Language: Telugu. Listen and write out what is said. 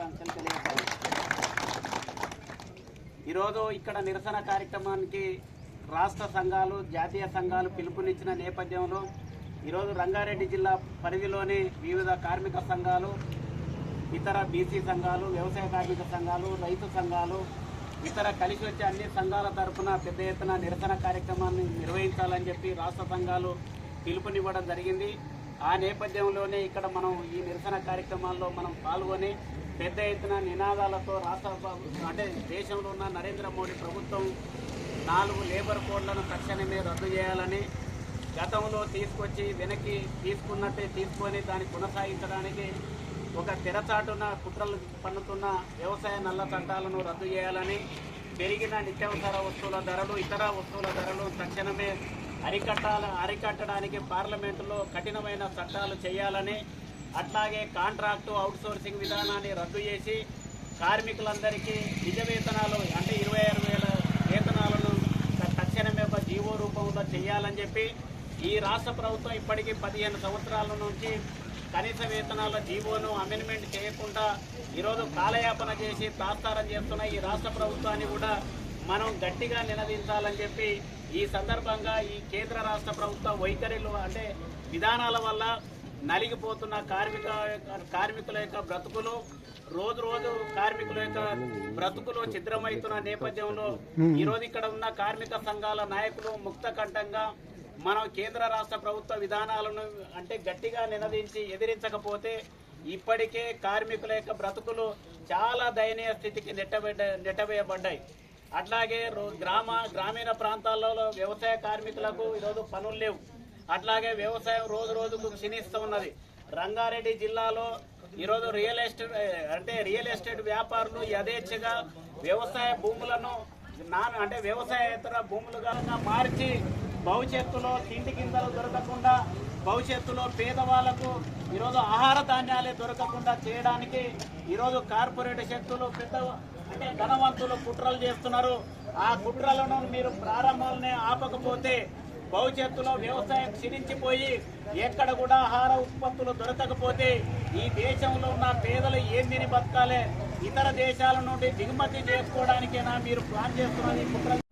శుభాకాంక్షలు తెలియజేస్తాను ఈరోజు ఇక్కడ నిరసన కార్యక్రమానికి రాష్ట్ర సంఘాలు జాతీయ సంఘాలు పిలుపునిచ్చిన నేపథ్యంలో ఈరోజు రంగారెడ్డి జిల్లా పరిధిలోని వివిధ కార్మిక సంఘాలు ఇతర బీసీ సంఘాలు వ్యవసాయ కార్మిక సంఘాలు రైతు సంఘాలు ఇతర కలిసి వచ్చే అన్ని సంఘాల తరఫున పెద్ద ఎత్తున నిరసన కార్యక్రమాన్ని నిర్వహించాలని చెప్పి రాష్ట్ర సంఘాలు పిలుపునివ్వడం జరిగింది. ఆ నేపథ్యంలోనే ఇక్కడ మనం ఈ నిరసన కార్యక్రమాల్లో మనం పాల్గొని పెద్ద ఎత్తున నినాదాలతో రాష్ట్ర అంటే దేశంలో ఉన్న నరేంద్ర మోడీ ప్రభుత్వం నాలుగు లేబర్ కోడ్లను తక్షణమే రద్దు చేయాలని గతంలో తీసుకొచ్చి వెనక్కి తీసుకున్నట్టే తీసుకొని దాన్ని కొనసాగించడానికి ఒక తెరచాటున కుట్రలు పన్నుతున్న వ్యవసాయ నల్ల చట్టాలను రద్దు చేయాలని పెరిగిన నిత్యావసర వస్తువుల ధరలు ఇతర వస్తువుల ధరలు తక్షణమే అరికట్టాల అరికట్టడానికి పార్లమెంటులో కఠినమైన చట్టాలు చేయాలని అట్లాగే కాంట్రాక్టు అవుట్సోర్సింగ్ విధానాన్ని రద్దు చేసి కార్మికులందరికీ నిజ వేతనాలు అంటే ఇరవై ఆరు వేల వేతనాలను తక్షణమే ఒక జీవో రూపంలో చేయాలని చెప్పి ఈ రాష్ట్ర ప్రభుత్వం ఇప్పటికీ పదిహేను సంవత్సరాల నుంచి కనీస వేతనాల జీవోను అమెండ్మెంట్ చేయకుండా ఈరోజు కాలయాపన చేసి తాస్తారం చేస్తున్న ఈ రాష్ట్ర ప్రభుత్వాన్ని కూడా మనం గట్టిగా నిలదీంచాలని చెప్పి ఈ సందర్భంగా ఈ కేంద్ర రాష్ట్ర ప్రభుత్వ వైఖరిలు అంటే విధానాల వల్ల నలిగిపోతున్న కార్మిక కార్మికుల యొక్క బ్రతుకులు రోజు రోజు కార్మికుల యొక్క బ్రతుకులు ఛిద్రమవుతున్న నేపథ్యంలో ఈ రోజు ఇక్కడ ఉన్న కార్మిక సంఘాల నాయకులు ముక్త కంఠంగా మనం కేంద్ర రాష్ట్ర ప్రభుత్వ విధానాలను అంటే గట్టిగా నినదించి ఎదిరించకపోతే ఇప్పటికే కార్మికుల యొక్క బ్రతుకులు చాలా దయనీయ స్థితికి నెట్టబెట్ట నెట్టవేయబడ్డాయి అట్లాగే గ్రామ గ్రామీణ ప్రాంతాలలో వ్యవసాయ కార్మికులకు ఈరోజు పనులు లేవు. అట్లాగే వ్యవసాయం రోజు రోజుకు క్షీణిస్తూ ఉన్నది. రంగారెడ్డి జిల్లాలో ఈరోజు రియల్ ఎస్టేట్ అంటే రియల్ ఎస్టేట్ వ్యాపారులు యథేచ్ఛగా వ్యవసాయ భూములను నాన్ అంటే వ్యవసాయేతర భూములుగా మార్చి భవిష్యత్తులో తిండి గింజలు దొరకకుండా భవిష్యత్తులో పేదవాళ్ళకు ఈరోజు ఆహార ధాన్యాలే దొరకకుండా చేయడానికి ఈరోజు కార్పొరేట్ శక్తులు పెద్ద అంటే ధనవంతులు కుట్రలు చేస్తున్నారు. ఆ కుట్రలను మీరు ప్రారంభాలనే ఆపకపోతే భవిష్యత్తులో వ్యవసాయం క్షీణించిపోయి ఎక్కడ కూడా ఆహార ఉత్పత్తులు దొరకకపోతే ఈ దేశంలో ఉన్న పేదలు ఏం తిని బతకాలే? ఇతర దేశాల నుండి దిగుమతి చేసుకోవడానికైనా మీరు ప్లాన్ చేస్తున్నది కుట్ర